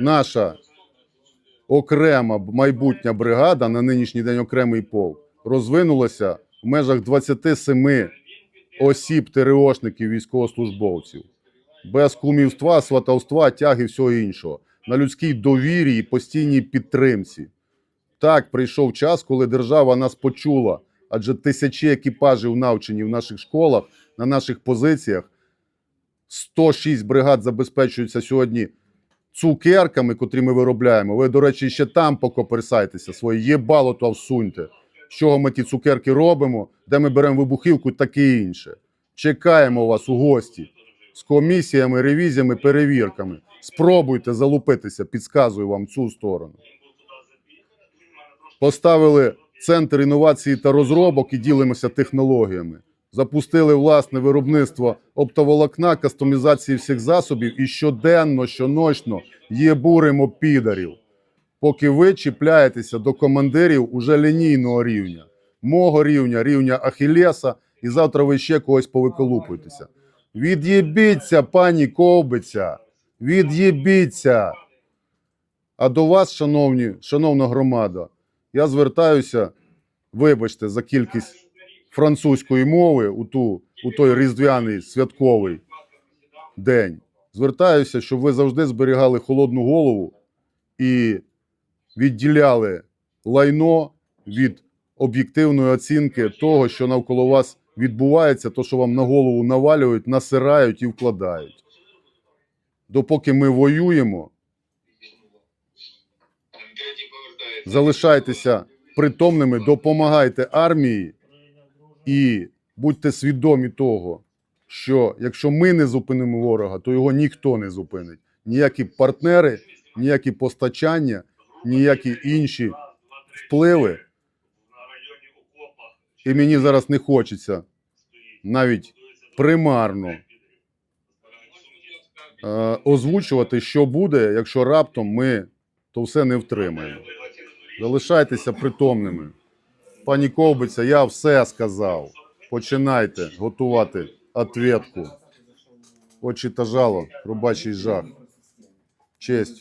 наша окрема майбутня бригада, на нинішній день окремий полк, розвинулася в межах 27 осіб ТРОшників військовослужбовців. Без кумівства, сватовства, тяги всього іншого. На людській довірі і постійній підтримці. Так, прийшов час, коли держава нас почула, адже тисячі екіпажів навчені в наших школах, на наших позиціях. 106 бригад забезпечуються сьогодні цукерками, котрі ми виробляємо. Ви, до речі, ще там покоперсайтеся, своє єбало то всуньте. З чого ми ті цукерки робимо, де ми беремо вибухівку, таке інше. Чекаємо вас у гості з комісіями, ревізіями, перевірками. Спробуйте залупитися, підказую вам цю сторону. Поставили центр інновацій та розробок і ділимося технологіями. Запустили власне виробництво оптоволокна, кастомізації всіх засобів і щоденно, щоночно єбуримо підарів. Поки ви чіпляєтеся до командирів уже лінійного рівня, мого рівня, рівня Ахілеса, і завтра ви ще когось повиколупуєтеся. Від'єбіться, пані Ковбиця, від'єбіться. А до вас, шановні, шановна громада, я звертаюся, вибачте, за кількість французької мови у, ту, у той різдвяний святковий день. Звертаюся, щоб ви завжди зберігали холодну голову і відділяли лайно від об'єктивної оцінки того, що навколо вас відбувається, то, що вам на голову навалюють, насирають і вкладають. Допоки ми воюємо, залишайтеся притомними, допомагайте армії і будьте свідомі того, що якщо ми не зупинимо ворога, то його ніхто не зупинить. Ніякі партнери, ніякі постачання, ніякі інші впливи. І мені зараз не хочеться навіть примарно е, озвучувати, що буде, якщо раптом ми то все не втримаємо. Залишайтеся притомними. Пані Ковбиця, я все сказав. Починайте готувати ответку. Очі та жало, рубачий жах. Честь.